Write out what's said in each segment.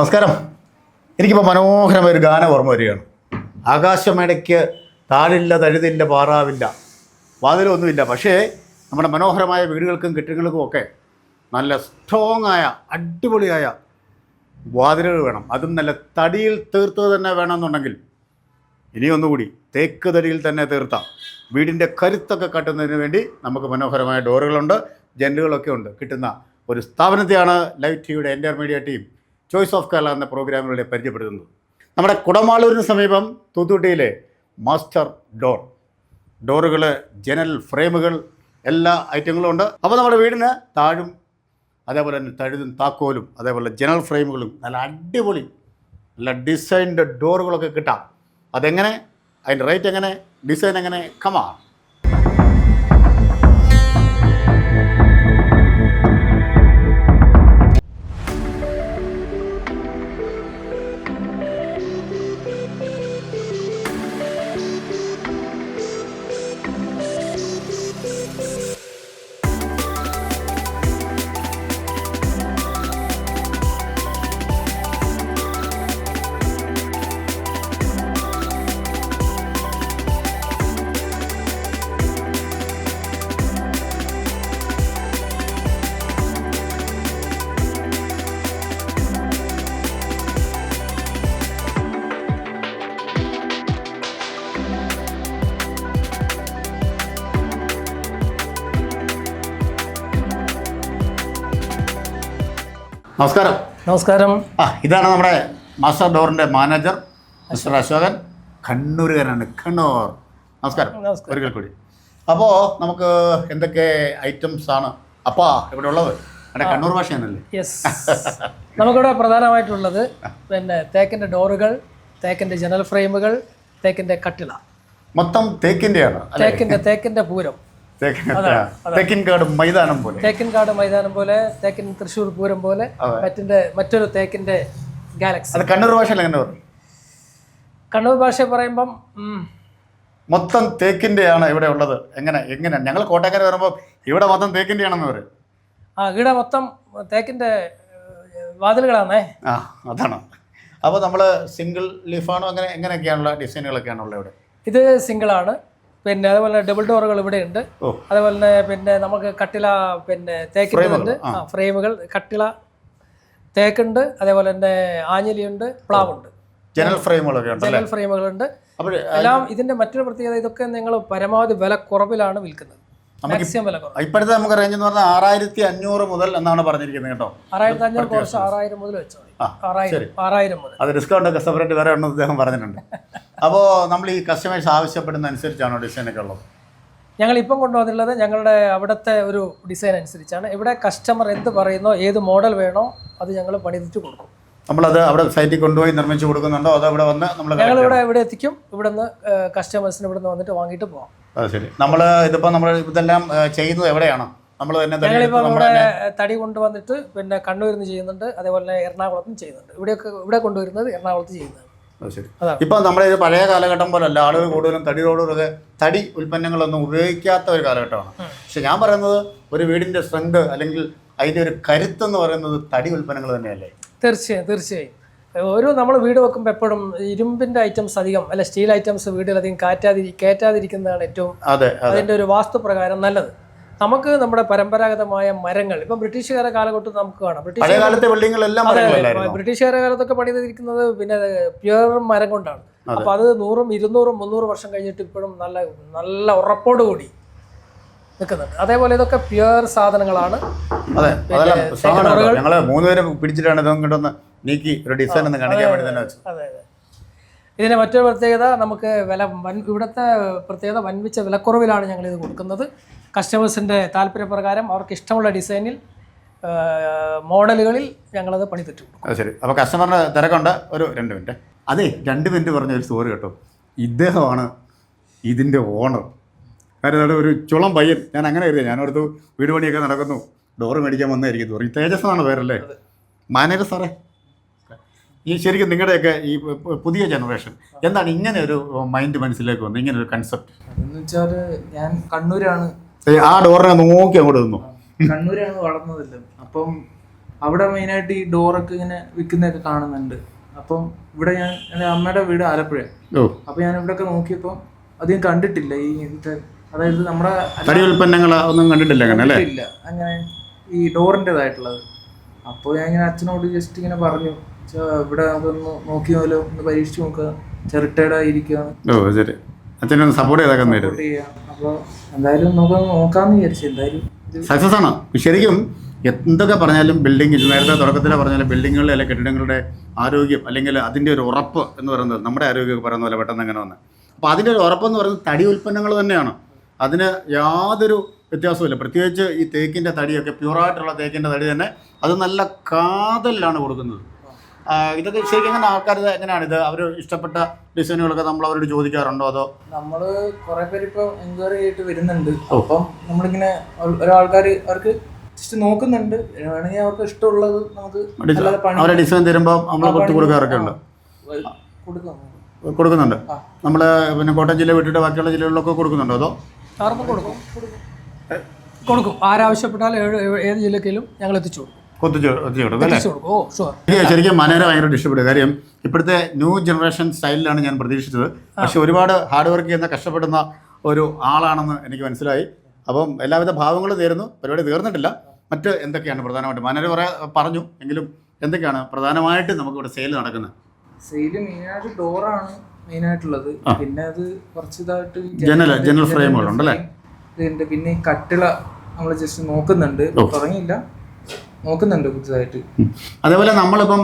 നമസ്കാരം. എനിക്കിപ്പോൾ മനോഹരമായ ഒരു ഗാനം ഓർമ്മ വരികയാണ്. ആകാശമേടയ്ക്ക് താഴില്ല തഴുതില്ല പാറാവില്ല. വാതിലൊന്നുമില്ല. പക്ഷേ നമ്മുടെ മനോഹരമായ വീടുകൾക്കും കെട്ടിടങ്ങൾക്കും ഒക്കെ നല്ല സ്ട്രോങ് ആയ അടിപൊളിയായ വാതിലുകൾ വേണം. അതും നല്ല തടിയിൽ തീർത്തത് തന്നെ വേണമെന്നുണ്ടെങ്കിൽ ഇനി ഒന്നുകൂടി തേക്ക് തടിയിൽ തന്നെ തീർത്ത വീടിന്റെ കരുത്തൊക്കെ കട്ടുന്നതിന് വേണ്ടി നമുക്ക് മനോഹരമായ ഡോറുകളുണ്ട് ജനലുകളൊക്കെ ഉണ്ട്. കിട്ടുന്ന ഒരു സ്ഥാപനത്തെയാണ് ലൈവ് ടിവിയുടെ എന്റെ media team choice of Kerala എന്ന പ്രോഗ്രാമിലൂടെ പരിചയപ്പെടുത്തുന്നത് നമ്മുടെ കുടമാളൂരിന് സമീപം തൂത്തുക്കുട്ടിയിലെ മാസ്റ്റർ ഡോർ ഡോറുകൾ ജനൽ ഫ്രെയിമുകൾ എല്ലാ ഐറ്റങ്ങളും ഉണ്ട്. അപ്പോൾ നമ്മുടെ വീടിന് താഴും അതേപോലെ തന്നെ തഴുതും താക്കോലും അതേപോലെ ജനൽ ഫ്രെയിമുകളും നല്ല അടിപൊളി നല്ല ഡിസൈൻഡ് ഡോറുകളൊക്കെ കിട്ടാം. അതെങ്ങനെ? അതിന്റെ റേറ്റ് എങ്ങനെ? ഡിസൈൻ എങ്ങനെ? കമാ നമസ്കാരം. നമസ്കാരം. ആ ഇതാണ് നമ്മുടെ മാസ്റ്റർ ഡോറിന്റെ മാനേജർ മിസ്റ്റർ അശോകൻ. കണ്ണൂരുകാരനാണ് കണ്ണൂർ. നമസ്കാരം. ഒരിക്കൽ കൂടി. അപ്പോൾ നമുക്ക് എന്തൊക്കെ ഐറ്റംസ് ആണ്? അപ്പാ ഇവിടെ ഉള്ളത്. അവിടെ കണ്ണൂർ ഭാഷയാണല്ലേ? യെസ് നമുക്കിവിടെ പ്രധാനമായിട്ടുള്ളത് പിന്നെ തേക്കിന്റെ ഡോറുകൾ തേക്കിന്റെ ജനൽ ഫ്രെയിമുകൾ തേക്കിന്റെ കട്ടിള മൊത്തം തേക്കിന്റെയാണ് തേക്കിന്റെ തേക്കിന്റെ പൂരം. തേക്കിൻകാട് മൈതാനം പോലെ. തേക്കിൻകാട് മൈതാനം പോലെ തേക്കിൻ തൃശ്ശൂർ പൂരം പോലെ മറ്റിന്റെ മറ്റൊരു തേക്കിന്റെ ഗാലക്സി അത് കണ്ണൂർ ഭാഷയിൽ എങ്ങനെ പറയും കണ്ണൂർ ഭാഷ പറയുമ്പം മൊത്തം തേക്കിന്റെയാണ് ഇവിടെ ഉള്ളത്. എങ്ങനെ എങ്ങനെ? ഞങ്ങൾ കോട്ടയക്കാർ വരുമ്പോൾ ഇവിടെ മൊത്തം തേക്കിന്റെയാണെന്ന് പറയും. ആ ഇവിടെ മൊത്തം തേക്കിന്റെ വാതിലുകളാണേ ആ അതാണ്. അപ്പോൾ നമ്മൾ സിംഗിൾ ലിഫാണോ അങ്ങനെ എങ്ങനെയൊക്കെയാണുള്ള ഡിസൈനുകളൊക്കെയാണുള്ളത് ഇവിടെ? ഇത് സിംഗിളാണ്. പിന്നെ അതുപോലെ ഡബിൾ ഡോറുകൾ ഇവിടെ ഉണ്ട്. അതേപോലെ തന്നെ പിന്നെ നമുക്ക് കട്ടില പിന്നെ തേക്കുന്നുണ്ട് ആ. ഫ്രെയിമുകൾ കട്ടില തേക്കുണ്ട്. അതേപോലെ തന്നെ ആഞ്ഞലിയുണ്ട് പ്ലാവുണ്ട്. ജനൽ ഫ്രെയിമുകളൊക്കെ ജനൽ ഫ്രെയിമുകളുണ്ട്. എല്ലാം ഇതിന്റെ മറ്റൊരു പ്രത്യേകത ഇതൊക്കെ നിങ്ങൾ പരമാവധി വില കുറവിലാണ് വിൽക്കുന്നത്. ഇപ്പോഴത്തെ നമുക്ക് റേഞ്ച് എന്ന് പറഞ്ഞാൽ ആറായിരത്തി അഞ്ഞൂറ് മുതൽ എന്നാണ് പറഞ്ഞിരിക്കുന്നത് കേട്ടോ. ആറായിരത്തി അഞ്ഞൂറ് കുറച്ച് ആറായിരം മുതൽ വെച്ചാൽ ആ, ആറായിരം ആറായിരം മുതൽ. അത് ഡിസ്കൗണ്ട് ഒക്കെ സെപ്പറേറ്റ് വേറെ ഉണ്ടെന്ന് അദ്ദേഹം പറഞ്ഞിട്ടുണ്ട്. അപ്പോൾ നമ്മൾ ഈ കസ്റ്റമേഴ്സ് ആവശ്യപ്പെടുന്ന അനുസരിച്ചാണോ ഡിസൈനൊക്കെ ഉള്ളത്? ഞങ്ങൾ ഇപ്പം കൊണ്ടുവന്നിട്ടുള്ളത് ഞങ്ങളുടെ അവിടുത്തെ ഒരു ഡിസൈൻ അനുസരിച്ചാണ്. ഇവിടെ കസ്റ്റമർ എന്ത് പറയുന്നോ ഏത് മോഡൽ വേണോ അത് ഞങ്ങൾ പണിതിട്ട് കൊടുക്കും. നമ്മളത് അവിടെ സൈറ്റിൽ കൊണ്ടുപോയി നിർമ്മിച്ചു കൊടുക്കുന്നുണ്ടോ? അതോ ഇവിടെ വന്ന് നമ്മൾ ഞങ്ങൾ ഇവിടെ ഇവിടെ എത്തിക്കും. ഇവിടെ നിന്ന് കസ്റ്റമേഴ്സിന് ഇവിടെ നിന്ന് വന്നിട്ട് വാങ്ങിയിട്ട് പോകാം അത് ശരി. നമ്മൾ ഇതിപ്പോൾ നമ്മൾ ഇതെല്ലാം ചെയ്യുന്നത് എവിടെയാണ്? നമ്മൾ തന്നെ ഞങ്ങളിപ്പോൾ നമ്മുടെ തടി കൊണ്ടുവന്നിട്ട് പിന്നെ കണ്ണൂരിൽ നിന്ന് ചെയ്യുന്നുണ്ട്. അതേപോലെ എറണാകുളത്തും ചെയ്യുന്നുണ്ട്. ഇവിടെയൊക്കെ ഇവിടെ കൊണ്ടുവരുന്നത് എറണാകുളത്ത് ചെയ്യുന്നത് അത് ശരി. അതാണ്. നമ്മുടെ ഇത് പഴയ കാലഘട്ടം പോലെ അല്ല ആളുകൾ കൂടുതലും തടി റോഡുകളൊക്കെ തടി ഉൽപ്പന്നങ്ങളൊന്നും ഉപയോഗിക്കാത്ത ഒരു കാലഘട്ടമാണ്. പക്ഷെ ഞാൻ പറയുന്നത് ഒരു വീടിന്റെ സ്ട്രെങ്ത് അല്ലെങ്കിൽ അതിന്റെ ഒരു കരുത്ത് എന്ന് പറയുന്നത് തടി ഉൽപ്പന്നങ്ങൾ തന്നെയല്ലേ? തീർച്ചയായും തീർച്ചയായും. ഒരു നമ്മൾ വീട് വെക്കുമ്പോൾ എപ്പോഴും ഇരുമ്പിന്റെ ഐറ്റംസ് അധികം അല്ല സ്റ്റീൽ ഐറ്റംസ് വീട്ടിലധികം കാറ്റാതിരി കയറ്റാതിരിക്കുന്നതാണ് ഏറ്റവും അതിന്റെ അതെ. വാസ്തു ഒരു വാസ്തുപ്രകാരം നല്ലത്. നമുക്ക് നമ്മുടെ പരമ്പരാഗതമായ മരങ്ങൾ ഇപ്പം ബ്രിട്ടീഷുകാരുടെ കാലഘട്ടം നമുക്ക് കാണാം. ബ്രിട്ടീഷ് ബ്രിട്ടീഷുകാരുടെ കാലത്തൊക്കെ പണിതിരിക്കുന്നത് പിന്നെ പ്യുവർ മരം കൊണ്ടാണ്. അപ്പോൾ അത് നൂറും ഇരുന്നൂറും മുന്നൂറ് വർഷം കഴിഞ്ഞിട്ട് ഇപ്പോഴും നല്ല നല്ല ഉറപ്പോട് കൂടി നിൽക്കുന്നുണ്ട്. അതേപോലെ ഇതൊക്കെ പ്യുവർ സാധനങ്ങളാണ്. അതെ അതെല്ലാം ഞങ്ങൾ മൂന്നുപേരും പിടിച്ചിട്ടാണ് ഇതും കൊണ്ടൊന്ന് നീക്കി ഒരു ഡിസൈൻ ഒന്ന് കാണിക്കാൻ വേണ്ടി തന്നെ വെച്ചു അതെ അതെ. ഇതിന് മറ്റൊരു പ്രത്യേകത നമുക്ക് വില വൻ ഇവിടുത്തെ പ്രത്യേകത വൻപിച്ച വിലക്കുറവിലാണ് ഞങ്ങൾ ഇത് കൊടുക്കുന്നത്. കസ്റ്റമേഴ്സിന്റെ താല്പര്യപ്രകാരം അവർക്ക് ഇഷ്ടമുള്ള ഡിസൈനിൽ മോഡലുകളിൽ ഞങ്ങളത് പണിതിട്ടു അത് ശരി. അപ്പോൾ കസ്റ്റമറിന് തിരക്കുണ്ട്. ഒരു രണ്ട് മിനിറ്റ്. അതെ രണ്ട് മിനിറ്റ് പറഞ്ഞ ഒരു സ്റ്റോറി കേട്ടോ. ഇദ്ദേഹമാണ് ഇതിന്റെ ഓണർ കാരണം ഒരു ചുളം പയ്യൻ. ഞാൻ അങ്ങനെ കരുതിയ. ഞാനടുത്ത് വീട് പണിയൊക്കെ നടക്കുന്നു. ഡോറ് മേടിക്കാൻ വന്നായിരിക്കും തോറി തേജസ് എന്നാണ് പേരല്ലേ? മാനേജർ സാറേ. ഈ ശരിക്കും നിങ്ങളുടെയൊക്കെ ഈ പുതിയ ജനറേഷൻ എന്താണ് ഇങ്ങനെ ഒരു മൈൻഡ് മനസ്സിലേക്ക് വന്നത് ഇങ്ങനെ ഒരു കൺസെപ്റ്റ് എന്ന് വെച്ചാൽ ഞാൻ കണ്ണൂരാണ്. ആ ഡോറിനെ നോക്കി അങ്ങോട്ട് നിന്നു. കണ്ണൂരാണ് വളർന്നതല്ലോ. അപ്പം അവിടെ മെയിനായിട്ട് ഈ ഡോറൊക്കെ ഇങ്ങനെ വിൽക്കുന്നതൊക്കെ കാണുന്നുണ്ട്. അപ്പം ഇവിടെ ഞാൻ എന്റെ അമ്മയുടെ വീട് ആലപ്പുഴ അപ്പൊ ഞാൻ ഇവിടെയൊക്കെ നോക്കിയപ്പോൾ അധികം കണ്ടിട്ടില്ല ഈ അതായത് നമ്മുടെ തടി ഉൽപ്പന്നങ്ങൾ ഒന്നും കണ്ടിട്ടില്ല അങ്ങനെ ഇല്ല അങ്ങനെ ഈ ഡോറിന്റെതായിട്ടുള്ളത്. അപ്പോൾ ഞാൻ ഇങ്ങനെ അച്ഛനോട് ജസ്റ്റ് ഇങ്ങനെ പറഞ്ഞു "ചാ, ഇവിടെ നമുക്കൊന്ന് നോക്കിയാലോ ഒന്ന് പരീക്ഷിച്ച് നോക്കുക ചിരട്ടയുടെ ഇരിക്കുകയാണ് അച്ഛനൊന്ന് സപ്പോർട്ട് ചെയ്തേക്കാൻ നേരം അപ്പോൾ എന്തായാലും നമുക്ക് നോക്കാമെന്ന് വിചാരിച്ചു എന്തായാലും സക്സസ് ആണ്. ശരിക്കും എന്തൊക്കെ പറഞ്ഞാലും ബിൽഡിംഗ് നേരത്തെ തുടക്കത്തിലെ പറഞ്ഞാലും ബിൽഡിങ്ങുകളിലെ അല്ലെങ്കിൽ കെട്ടിടങ്ങളുടെ ആരോഗ്യം അല്ലെങ്കിൽ അതിന്റെ ഒരു ഉറപ്പ് എന്ന് പറയുന്നത് നമ്മുടെ ആരോഗ്യമൊക്കെ പറയുന്ന പോലെ പെട്ടെന്ന് അങ്ങനെ വന്ന്. അപ്പോൾ അതിന്റെ ഒരു ഉറപ്പെന്ന് പറയുന്നത് തടി ഉൽപ്പന്നങ്ങൾ തന്നെയാണ്. അതിന് യാതൊരു വ്യത്യാസവുമില്ല. പ്രത്യേകിച്ച് ഈ തേക്കിന്റെ തടിയൊക്കെ പ്യൂറായിട്ടുള്ള തേക്കിന്റെ തടി തന്നെ അത് നല്ല കാതലിലാണ് കൊടുക്കുന്നത്. ഇതൊക്കെ ശരിക്കും എങ്ങനെ ആൾക്കാർ എങ്ങനെയാണ്? ഇത് അവർ ഇഷ്ടപ്പെട്ട ഡിസൈനുകളൊക്കെ നമ്മൾ അവരോട് ചോദിക്കാറുണ്ടോ അതോ? നമ്മൾ കുറെ പേര് ഇപ്പൊ എൻക്വയറി ആയിട്ട് വരുന്നുണ്ട്. അപ്പം നമ്മളിങ്ങനെ ഒരാൾക്കാർ അവർക്ക് ജസ്റ്റ് നോക്കുന്നുണ്ട്. വേണമെങ്കിൽ അവർക്ക് ഇഷ്ടമുള്ളത് നമുക്ക് അവരെ ഡിസൈൻ തരുമ്പോൾ നമ്മൾ കൊടുത്തു കൊടുക്കാറൊക്കെ ഉണ്ട്. കൊടുക്കാം കൊടുക്കുന്നുണ്ട്. നമ്മൾ പിന്നെ കോട്ടയം ജില്ല വിട്ടിട്ട് ബാക്കിയുള്ള ജില്ലകളിലൊക്കെ കൊടുക്കുന്നുണ്ടോ അതോ? കൊടുക്കും. കൊടുക്കും. ആരാവശ്യപ്പെട്ടാലും ഏഴ്- ഏത് ജില്ലക്കിലും ഞങ്ങൾ എത്തിച്ചു കൊടുക്കും കൊത്തിച്ച് എത്തിച്ചു കൊടുക്കും അല്ലേ? കൊടുക്കും. ഓ ഷുവർ എനിക്ക് ശരിക്കും മനേര ഭയങ്കരമായിട്ട് ഇഷ്ടപ്പെട്ടു കാര്യം ഇപ്പോഴത്തെ ന്യൂ ജനറേഷൻ സ്റ്റൈലിലാണ് ഞാൻ പ്രതീക്ഷിച്ചത്. പക്ഷെ ഒരുപാട് ഹാർഡ് വർക്ക് ചെയ്യുന്ന കഷ്ടപ്പെടുന്ന ഒരു ആളാണെന്ന് എനിക്ക് മനസ്സിലായി. അപ്പം എല്ലാവിധ ഭാവങ്ങളും തീരുന്നു. പരിപാടി തീർന്നിട്ടില്ല. മറ്റ് എന്തൊക്കെയാണ് പ്രധാനമായിട്ട്? മനേര കുറെ പറഞ്ഞു. എങ്കിലും എന്തൊക്കെയാണ് പ്രധാനമായിട്ട് നമുക്കിവിടെ സെയിൽ നടക്കുന്നത്? സെയിൽ മെയിനായിട്ട് ഡോറാണ് മെയിനായിട്ടുള്ളത്. പിന്നെ അത് കുറച്ച് ഇതായിട്ട് ജനല ജനൽ- ജനൽ- ഫ്രെയിമുകളുണ്ടല്ലേ? ഇതുണ്ട്. പിന്നെ ഈ കട്ടിള നമ്മൾ ജസ്റ്റ് നോക്കുന്നുണ്ട്. തുടങ്ങിയില്ല. നോക്കുന്നുണ്ട് പുതുതായിട്ട്. അതേപോലെ നമ്മളിപ്പം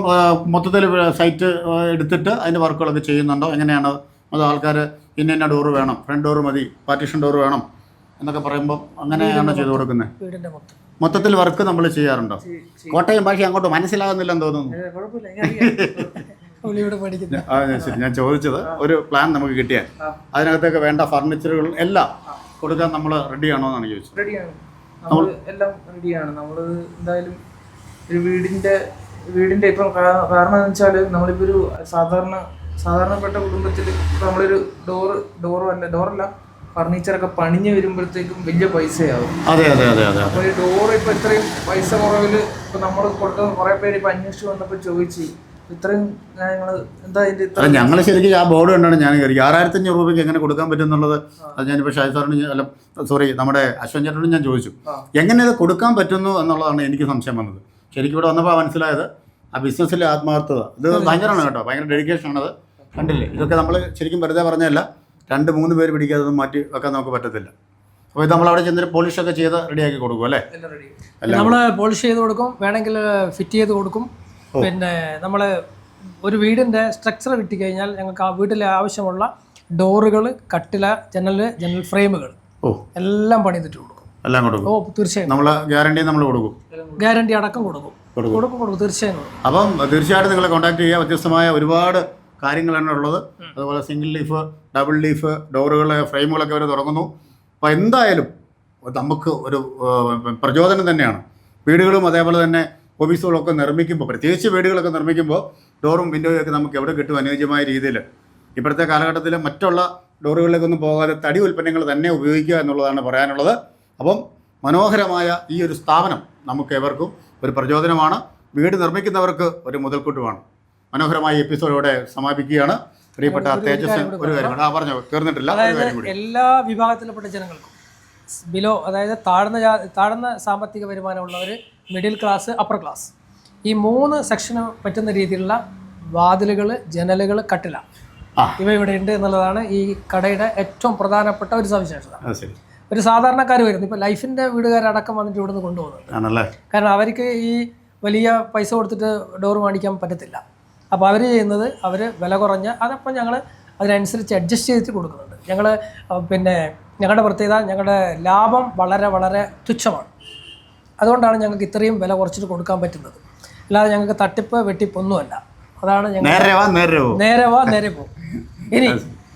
മൊത്തത്തിൽ സൈറ്റ് എടുത്തിട്ട് അതിന്റെ വർക്കുകളൊക്കെ ചെയ്യുന്നുണ്ടോ? എങ്ങനെയാണ്? അത് ആൾക്കാർ ഇന്ന ഇന്ന ഡോറ് വേണം ഫ്രണ്ട് ഡോറ് മതി പാർട്ടീഷൻ ഡോറ് വേണം എന്നൊക്കെ പറയുമ്പോൾ അങ്ങനെയാണ് ചെയ്തു കൊടുക്കുന്നത്? വീടിന്റെ മൊത്തത്തിൽ വർക്ക് നമ്മൾ ചെയ്യാറുണ്ടോ? കോട്ടയം ഭാഷ അങ്ങോട്ട് മനസ്സിലാകുന്നില്ലെന്ന് തോന്നുന്നു. ആ ഞാൻ ശരി ഞാൻ ചോദിച്ചത് ഒരു പ്ലാൻ നമുക്ക് കിട്ടിയാൽ. അതിനകത്തേക്ക് വേണ്ട ഫർണിച്ചറുകൾ എല്ലാം കൊടുക്കാൻ നമ്മൾ റെഡിയാണോ എന്നാണ് ചോദിച്ചത്. റെഡിയാണ്. നമ്മൾ എല്ലാം റെഡിയാണ് നമ്മൾ എന്തായാലും ഒരു വീടിന്റെ വീടിന്റെ ഇപ്പം കാരണം എന്ന് വെച്ചാൽ നമ്മളിപ്പോ ഒരു സാധാരണ സാധാരണപ്പെട്ട കുടുംബത്തിൽ നമ്മളൊരു ഡോറ് ഡോറും അല്ല ഡോറല്ല ഫർണിച്ചറൊക്കെ പണിഞ്ഞ് വരുമ്പോഴത്തേക്കും വലിയ പൈസയാവും. അതെ അതെ അതെ അതെ അപ്പോൾ ഈ ഡോറ് ഇപ്പൊ ഇത്രയും പൈസ കുറവിൽ ഇപ്പൊ നമ്മൾ കൊടുക്കുന്ന കുറെ പേര് ഇപ്പൊ അന്വേഷിച്ച് വന്നപ്പോൾ ചോദിച്ചു ഇത്രയും ഞങ്ങൾ എന്താ ഞങ്ങൾ ശരിക്കും ആ ബോർഡ് കണ്ടാണ് ഞാൻ കയറി ആറായിരത്തി അഞ്ഞൂറ് രൂപയ്ക്ക് എങ്ങനെ കൊടുക്കാൻ പറ്റും എന്നുള്ളത് അത് ഞാനിപ്പോൾ ഷാജി സാറിന് അല്ല സോറി നമ്മുടെ അശ്വൻ ചേട്ടനോട് ഞാൻ ചോദിച്ചു. എങ്ങനെ ഇത് കൊടുക്കാൻ പറ്റുന്നു എന്നുള്ളതാണ് എനിക്ക് സംശയം വന്നത്. ശരിക്കും ഇവിടെ വന്നപ്പോൾ മനസ്സിലായത് ആ ബിസിനസ്സിലെ ആത്മാർത്ഥത. ഇത് ഭയങ്കരമാണ് കേട്ടോ. ഭയങ്കര ഡെഡിക്കേഷൻ ആണത്. കണ്ടില്ലേ? ഇതൊക്കെ നമ്മൾ ശരിക്കും വെറുതെ പറഞ്ഞല്ല രണ്ട് മൂന്ന് പേര് പിടിക്കാതെ ഒന്നും മാറ്റി വെക്കാൻ നമുക്ക് പറ്റത്തില്ല. അപ്പോൾ ഇത് നമ്മൾ അവിടെ ചെന്നിട്ട് പോളിഷൊക്കെ ചെയ്ത് റെഡിയാക്കി കൊടുക്കും അല്ലേ? നമ്മൾ പോളിഷ് ചെയ്ത് കൊടുക്കും. വേണമെങ്കിൽ ഫിറ്റ് ചെയ്ത് കൊടുക്കും. പിന്നെ നമ്മൾ ഒരു വീടിന്റെ സ്ട്രക്ചർ കിട്ടിക്കഴിഞ്ഞാൽ ഞങ്ങൾക്ക് ആ വീട്ടിലെ ആവശ്യമുള്ള ഡോറുകൾ കട്ടില ജനൽ ജനൽ ഫ്രെയിമുകൾ എല്ലാം പണിതിട്ട് കൊടുക്കും. എല്ലാം കൊടുക്കും. ഓ തീർച്ചയായും. നമ്മൾ ഗ്യാരണ്ടി നമ്മൾ കൊടുക്കും. ഗ്യാരണ്ടി അടക്കം കൊടുക്കും. കൊടുക്കും. കൊടുക്കും തീർച്ചയായും അപ്പം തീർച്ചയായിട്ടും നിങ്ങളെ കോൺടാക്ട് ചെയ്യുക വ്യത്യസ്തമായ ഒരുപാട് കാര്യങ്ങളാണ് ഉള്ളത്. അതുപോലെ സിംഗിൾ ലീഫ് ഡബിൾ ലീഫ് ഡോറുകൾ ഫ്രെയിമുകളൊക്കെ വരെ തുടങ്ങുന്നു അപ്പോൾ എന്തായാലും നമുക്ക് ഒരു പ്രചോദനം തന്നെയാണ്. വീടുകളും അതേപോലെ തന്നെ ഓഫീസുകളൊക്കെ നിർമ്മിക്കുമ്പോൾ പ്രത്യേകിച്ച് വീടുകളൊക്കെ നിർമ്മിക്കുമ്പോൾ ഡോറും വിൻഡോയും ഒക്കെ നമുക്ക് എവിടെ കിട്ടും അനുയോജ്യമായ രീതിയിൽ ഇപ്പോഴത്തെ കാലഘട്ടത്തിൽ മറ്റുള്ള ഡോറുകളിലേക്കൊന്നും പോകാതെ തടി ഉൽപ്പന്നങ്ങൾ തന്നെ ഉപയോഗിക്കുക എന്നുള്ളതാണ് പറയാനുള്ളത്. അപ്പം മനോഹരമായ ഈ ഒരു സ്ഥാപനം നമുക്ക് എവർക്കും ഒരു പ്രചോദനമാണ്. വീട് നിർമ്മിക്കുന്നവർക്ക് ഒരു മുതൽക്കൂട്ടുമാണ്. മനോഹരമായ എപ്പിസോഡോടെ സമാപിക്കുകയാണ്. പ്രിയപ്പെട്ട തേജസ് ഒരു കാര്യം ആ പറഞ്ഞു. തീർന്നിട്ടില്ല. എല്ലാ വിഭാഗത്തിൽപ്പെട്ട ജനങ്ങൾക്കും ബിലോ അതായത് താഴ്ന്ന താഴ്ന്ന സാമ്പത്തിക വരുമാനമുള്ളവർ മിഡിൽ ക്ലാസ് അപ്പർ ക്ലാസ് ഈ മൂന്ന് സെക്ഷന് പറ്റുന്ന രീതിയിലുള്ള വാതിലുകൾ ജനലുകൾ കട്ടില. ഇവ ഇവിടെ ഉണ്ട് എന്നുള്ളതാണ് ഈ കടയുടെ ഏറ്റവും പ്രധാനപ്പെട്ട ഒരു സവിശേഷത. ഒരു സാധാരണക്കാർ വരുന്നു. ഇപ്പോൾ ലൈഫിന്റെ വീടുകാരടക്കം വന്നിട്ട് ഇവിടുന്ന് കൊണ്ടുപോകുന്നുണ്ട്. കാരണം അവർക്ക് ഈ വലിയ പൈസ കൊടുത്തിട്ട് ഡോർ മേടിക്കാൻ പറ്റത്തില്ല. അപ്പോൾ അവർ ചെയ്യുന്നത് അവർ വില കുറഞ്ഞ അതപ്പോൾ ഞങ്ങൾ അതിനനുസരിച്ച് അഡ്ജസ്റ്റ് ചെയ്തിട്ട് കൊടുക്കുന്നുണ്ട്. ഞങ്ങൾ പിന്നെ ഞങ്ങളുടെ പ്രത്യേകത ഞങ്ങളുടെ ലാഭം വളരെ വളരെ തുച്ഛമാണ്. അതുകൊണ്ടാണ് ഞങ്ങൾക്ക് ഇത്രയും വില കുറച്ചിട്ട് കൊടുക്കാൻ പറ്റുന്നത്. അല്ലാതെ ഞങ്ങൾക്ക് തട്ടിപ്പ് വെട്ടിപ്പൊന്നുമല്ല അതാണ് ഞങ്ങൾ നേരെ വാ നേരെ പോ. നേരെ വാ നേരെ പോകും ഇനി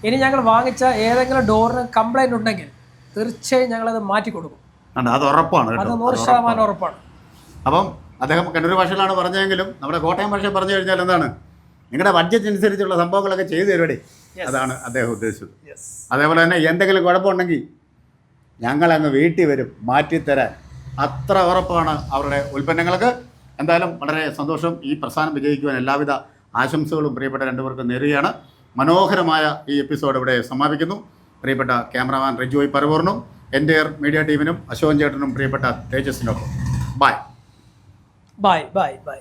ഇനി ഞങ്ങൾ വാങ്ങിച്ച ഏതെങ്കിലും ഡോറിന് കംപ്ലൈന്റ് ഉണ്ടെങ്കിൽ തീർച്ചയായും അത് മാറ്റി കൊടുക്കും. അത് ഉറപ്പാണ് അത് നൂറ് ശതമാനം ഉറപ്പാണ്. അപ്പം അദ്ദേഹം കണ്ണൂർ ഭാഷയിലാണ് പറഞ്ഞതെങ്കിലും നമ്മുടെ കോട്ടയം ഭാഷ പറഞ്ഞു കഴിഞ്ഞാൽ എന്താണ്? നിങ്ങളുടെ ബഡ്ജറ്റ് അനുസരിച്ചുള്ള സംഭവങ്ങളൊക്കെ ചെയ്തു തരുവടേ അതാണ് അദ്ദേഹം ഉദ്ദേശിച്ചത്. അതേപോലെ തന്നെ എന്തെങ്കിലും കുഴപ്പമുണ്ടെങ്കിൽ ഞങ്ങളങ്ങ് വീട്ടിൽ വരും മാറ്റിത്തരാൻ. അത്ര ഉറപ്പാണ് അവരുടെ ഉൽപ്പന്നങ്ങൾക്ക്. എന്തായാലും വളരെ സന്തോഷം ഈ പ്രസ്ഥാനം വിജയിക്കുവാൻ എല്ലാവിധ ആശംസകളും പ്രിയപ്പെട്ട രണ്ടുപേർക്കും നേരുകയാണ്. മനോഹരമായ ഈ എപ്പിസോഡ് ഇവിടെ സമാപിക്കുന്നു. പ്രിയപ്പെട്ട ക്യാമറാമാൻ റിജോയ് പരവൂറിനും എന്റെ മീഡിയ ടീമിനും അശോകൻ ചേട്ടനും പ്രിയപ്പെട്ട തേജസ്സിനൊപ്പം. Bye bye bye bye.